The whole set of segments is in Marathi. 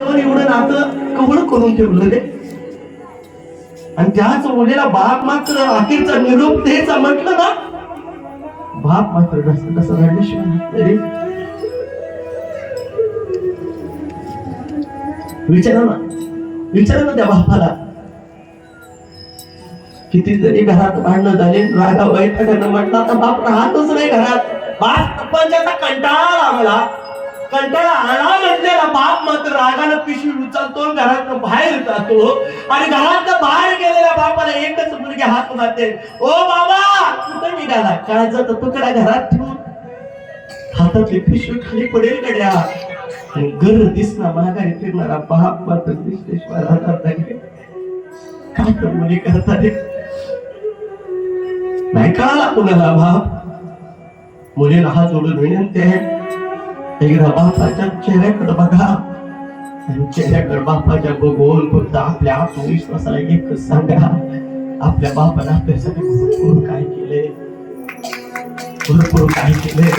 पण एवढं नातं कवळ करून ठेवलं रे. आणि त्याच मुलीला बाप मात्र अखेरचा निरोप द्यायचा म्हटलं ना बाप मात्र कसं कसं रडल्याशिवाय रे. विचारा ना विचारा ना त्या बापाला. कितीतरी घरात भांडणं झाले रागा वैठकानं म्हटलं आता बाप राहतच नाही घरात. बाप पंचाचा कंटाळा आला. कंटाळा आला म्हटलं रागानं पिशवी उचलतो घरातनं बाहेर जातो. आणि घरातनं बाहेर गेलेल्या बापाला एकच मुलगी हात मारते. ओ बाबा कुठं निघाला? काळजाचा तुकडा घरात ठेवून हातातली पिशवी खाली पडेल गड्या आणि गर दिसना महागारी फिरणारा बाप मात्र दिसल्याशिवाय राहणार नाही काय तर मुली करतात नाही कळाला कुणाला बाप? मुलीला हात जोडून विनंती आहे. एकदा बापाच्या चेहऱ्याकडे बघा. त्यांच्या चेहऱ्याकडे बघून फक्त आपल्या आत्मविश्वासाला एक सांगा आपल्या बापाला आपल्यासाठी भरपूर काय केले भरपूर काय केले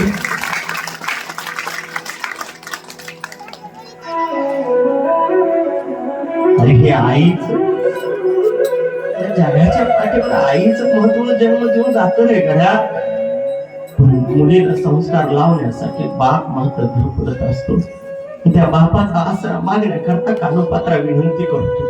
अरे हे आईच जगाच्या पाठीवर आईचं महत्त्व जन्म देऊन जातो रे घड्या पण मुलीला संस्कार लावण्यासाठी बाप मात्र धडपडत असतो त्या बापाचा आसरा मागण्याकरता कानोपात्रा विनंती करतो.